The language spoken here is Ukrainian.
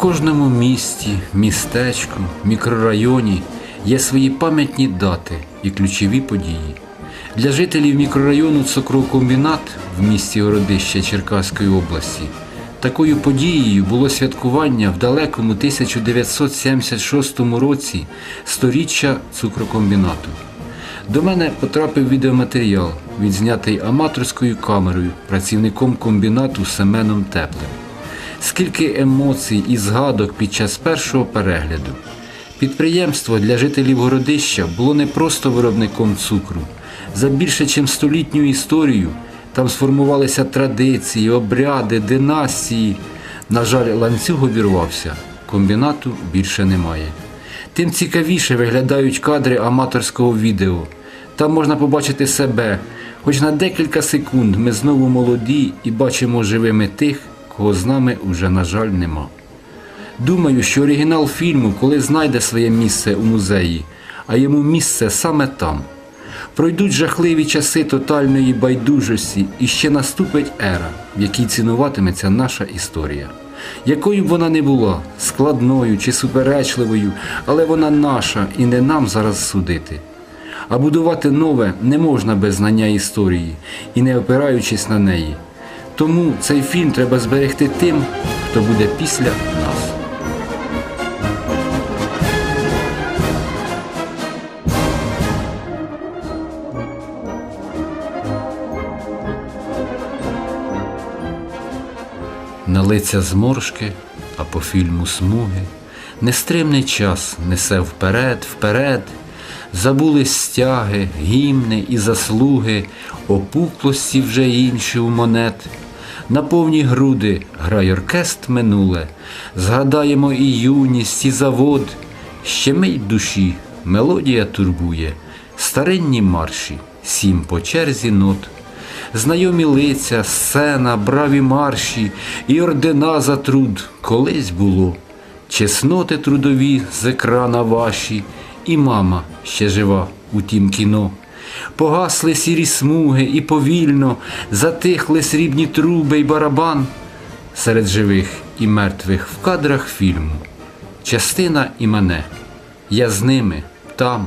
кожному місті, містечку, мікрорайоні є свої пам'ятні дати і ключові події. Для жителів мікрорайону Цукрокомбінат в місті Городище Черкаської області такою подією було святкування в далекому 1976 році сторіччя цукрокомбінату. До мене потрапив відеоматеріал, відзнятий аматорською камерою працівником комбінату Семеном Теплим. Скільки емоцій і згадок під час першого перегляду. Підприємство для жителів Городища було не просто виробником цукру. За більше ніж столітню історію там сформувалися традиції, обряди, династії. На жаль, ланцюг обірвався, комбінату більше немає. Тим цікавіше виглядають кадри аматорського відео. Там можна побачити себе. Хоч на декілька секунд ми знову молоді і бачимо живими тих, кого з нами уже, на жаль, нема. Думаю, що оригінал фільму коли знайде своє місце у музеї, а йому місце саме там. Пройдуть жахливі часи тотальної байдужості і ще наступить ера, в якій цінуватиметься наша історія. Якою б вона не була, складною чи суперечливою, але вона наша і не нам зараз судити. А будувати нове не можна без знання історії і не опираючись на неї. Тому цей фільм треба зберегти тим, хто буде після нас. На зморшки, а по фільму смуги. Нестримний час несе вперед, вперед. Забулись стяги, гімни і заслуги, опуклості вже інші у монет. На повні груди грай оркестр минуле, згадаємо і юність, і завод. Щемить душі, мелодія турбує, старинні марші, сім по черзі нот. Знайомі лиця, сцена, браві марші і ордена за труд колись було. Чесноти трудові з екрана ваші, і мама ще жива у тім кіно. Погасли сірі смуги і повільно затихли срібні труби й барабан. Серед живих і мертвих в кадрах фільму. Частина і мене. Я з ними там,